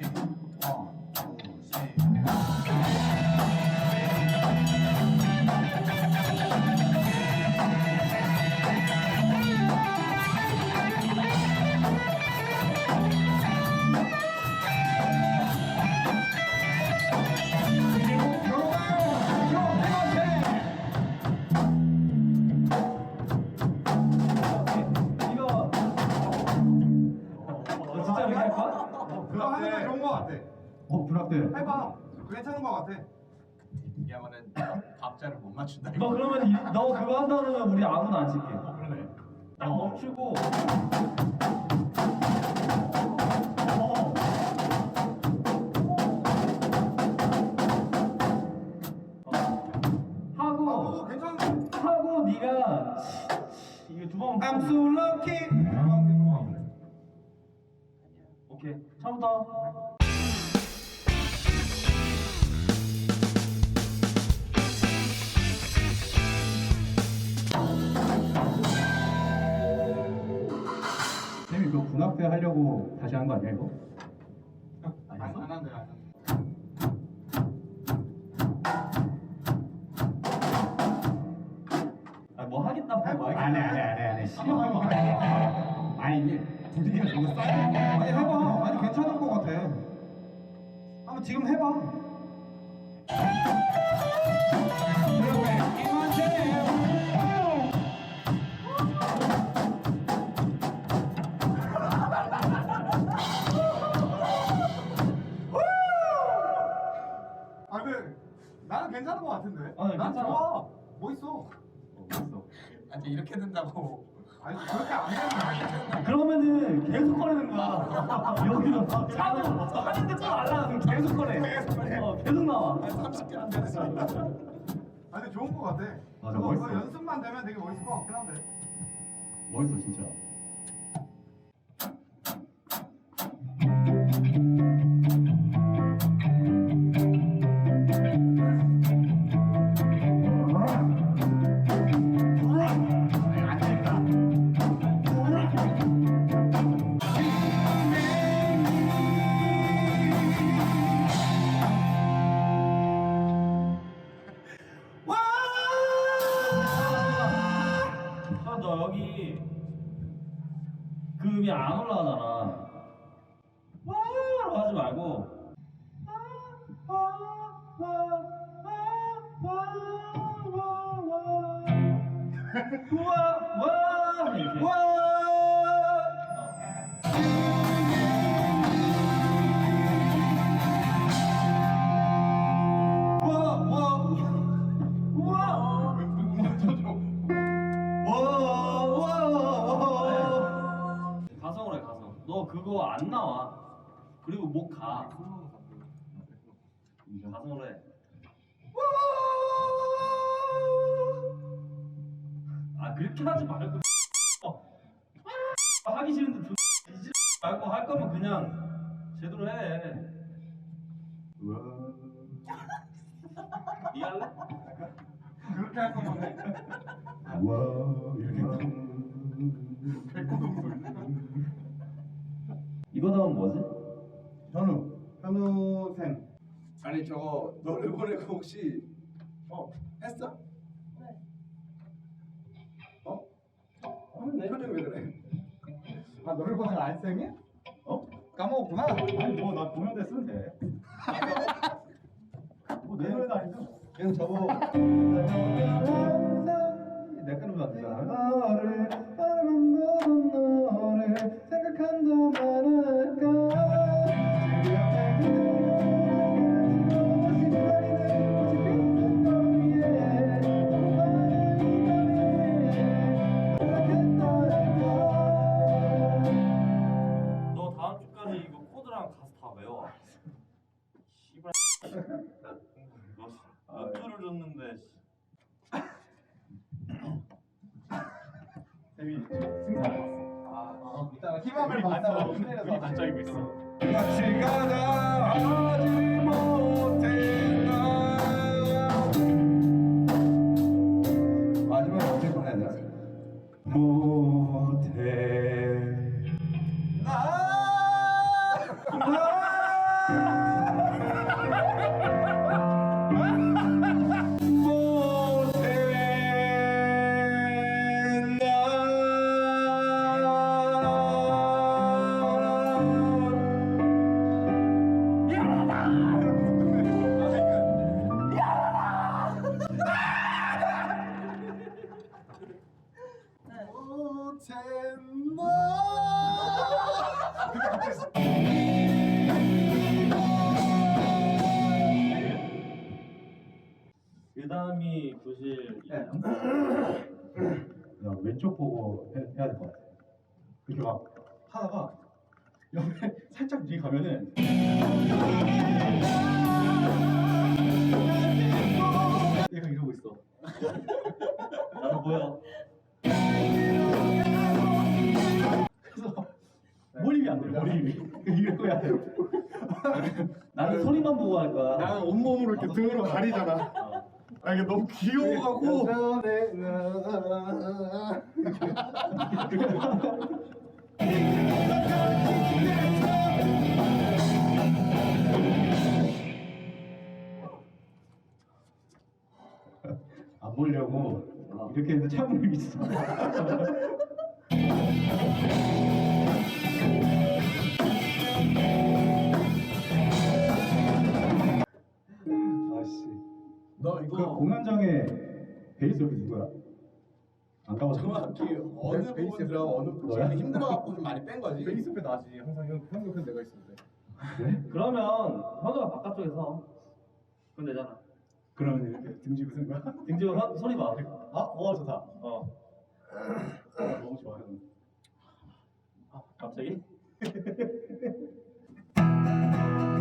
같 어 불합대. 해봐. 괜찮은 거 같아. 야만은 박자를 못 맞춘다. 너 그러면 이, 너 그거 한다 그러면 우리 아무도 안 칠게. 어, 그러네. 딱 멈추고. 어. 아, 하고 그거 괜찮은 거. 하고 네가 이거 두 번 I'm so lucky. 같아. 오케이 처음부터 하려고 다시 한 거 아니야 이거? 안, 안 한대, 안 한대. 아뭐 하겠다고 뭐 하겠다. 아니 아니 아니 아니 싫어 아니 이게 분위기가 너무 싸 아니 해봐. 아니 괜찮은 거 같아. 한번 지금 해봐. 괜찮은 거 같은데. 어, 난 괜찮아. 좋아. 멋있어. 어, 됐어. 아니 이렇게 된다고. 아니 그렇게 안 되는 거 아니야. 그러면은 계속 꺼내는 거야. 여기로 차고 하는데 또 날라가면 계속 꺼내. 계속 꺼내. 어, 계속 나와. 30개 안 되는 소리. 아니 좋은 거 같아. 맞아, 멋있어. 연습만 되면 되게 멋있을 것 같긴 한데. 멋있어 진짜 와 와 이렇게. 어. 우와! 가성으로 해 가성. 너 그거 안 나와. 그리고 못 가. 가성으로 해. 아 그렇게 하지 말고. 어. 하기 싫은데 좀 이지 말고 할 거면 그냥 제대로 해. 니 할래? 그렇게 할 거면 해. 와 이렇게 이거 다음 뭐지? 현우 현우 쌤 아니 저거 노래 보내고 혹시 어. 했어? 어? 하는데? 표정이 왜 그래? 아 너를 보는 안 쌤이야? 어? 까먹었구나. 아니 뭐나 보면 쓰면 돼. 뭐내 노래도 아니죠? 그냥 저거 내가 노래 같잖아. 너를 바라만 보던 너를 생각한다 쌤이 승산 봤어. 아, 이따가 희망을 봤다가 힘내려서 반짝이고 있어. 같이 가자 하지 못 그 다음이 부실 야, 왼쪽 보고 해, 해야 될 것 같아. 이렇게 막 하다가 옆에 살짝 뒤 가면은 얘가 이러고 있어. 나도 보여 안 돼. 이거 해야 돼. 나는 소리만 보고 할 거야 나는 온몸으로 이렇게 등으로 가리잖아. 어. 아 이게 너무 귀여워갖고. 안 보려고 이렇게 했는데 참을 있어. 너그 이거 공연장에 베이스 옆에 누구야? 안 가봤어. 정확히 어느 베이스 부분 들어 어느 부분 너야? 힘들어갖고 좀 많이 뺀 거지. 베이스 옆에 나지. 항상 형, 형 옆에 내가 있었는데. 그러면 현우가 바깥쪽에 서 그럼 되잖아 그러면 이렇게 등지고 쓴 거야? 등지고 현, 소리 봐 아, 어 좋다. 어. 너무 좋아. 형. 갑자기?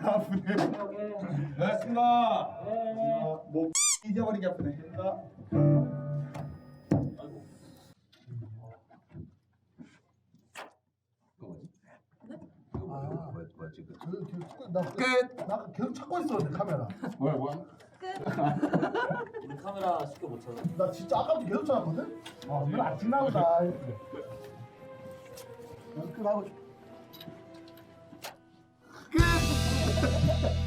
고맙습니다. 뭐 잊어버리기 아프네. 이거 뭐지? 이거 뭐지? 그 그, 그, 그, 나, 끝. 나 계속 찾고 있었는데 카메라. 뭐야 뭐야? 우리 카메라 쉽게 못 찾아. 나 진짜 아까부터 계속 찾았거든. 아, 이건 안 찍나 보다. 연습하고 싶. Ha ha ha!